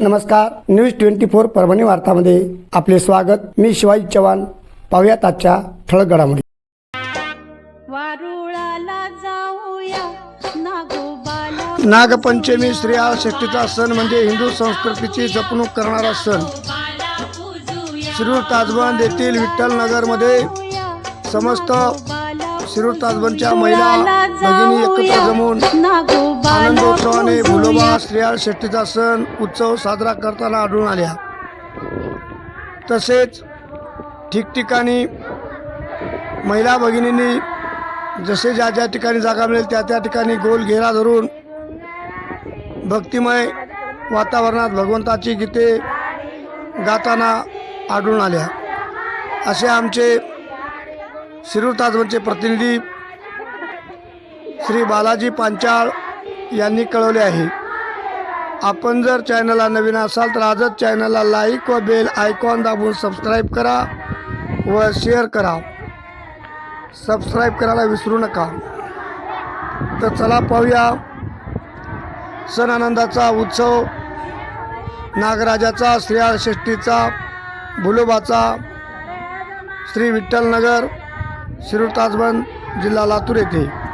नमस्कार. News twenty four Parbhani वार्तामध्ये आपले स्वागत. मी शिवाजी चव्हाण. पाहुयात आजच्या ठळक घडामोडी. वारुळाला जाऊया. नागोबाला नागपंचमी स्त्रिया षष्टीचा सण म्हणजे हिंदू संस्कृतीची जपणूक करणारा सण. शिरूर ताजबंद येथील विठ्ठल नगरमध्ये समस्त शिरूर ताजबंदच्या महिला भगिनी एकत्र जमून आनंदोत्सवाने भुलोबा स्त्रिया षष्टीचा सण उत्सव साजरा करताना आढळून आल्या. तसेच ठिकठिकाणी महिला भगिनींनी जसे ज्या ज्या ठिकाणी जागा मिळेल त्या त्या ठिकाणी गोल घेरा धरून भक्तिमय वातावरणात भगवंताची गीते गाताना आढळून आल्या. असे आमचे शिरूर ताजवनचे प्रतिनिधी श्री बालाजी पांचाळ यांनी कळवले आहे. आपण जर चॅनलला नवीन असाल तर आजच चॅनलला लाईक व बेल आयकॉन दाबून सबस्क्राईब करा व शेअर करा. सबस्क्राईब करायला विसरू नका. तर चला पाहूया सण आनंदाचा उत्सव नागराजाचा श्रेया षष्टीचा भुलोबाचा श्री विठ्ठलनगर शिरूर ताजबंद जिल्हा लातूर येथे.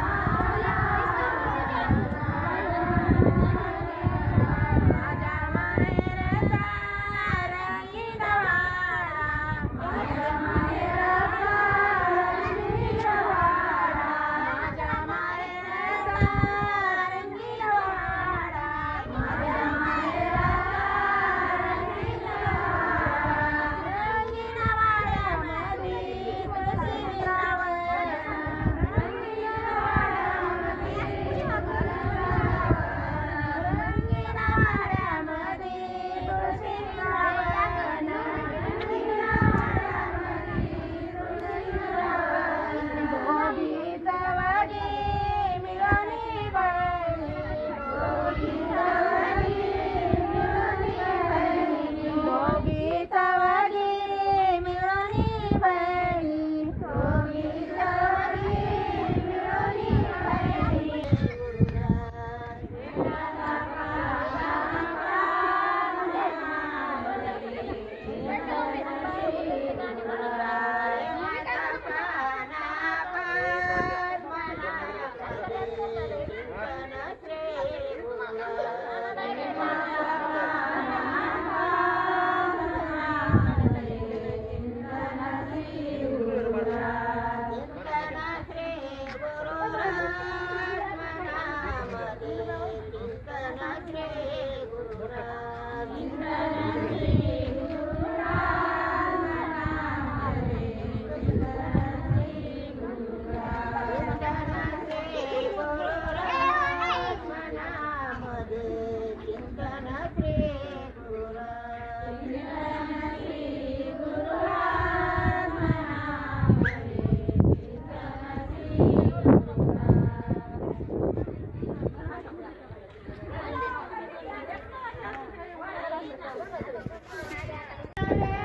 Amen.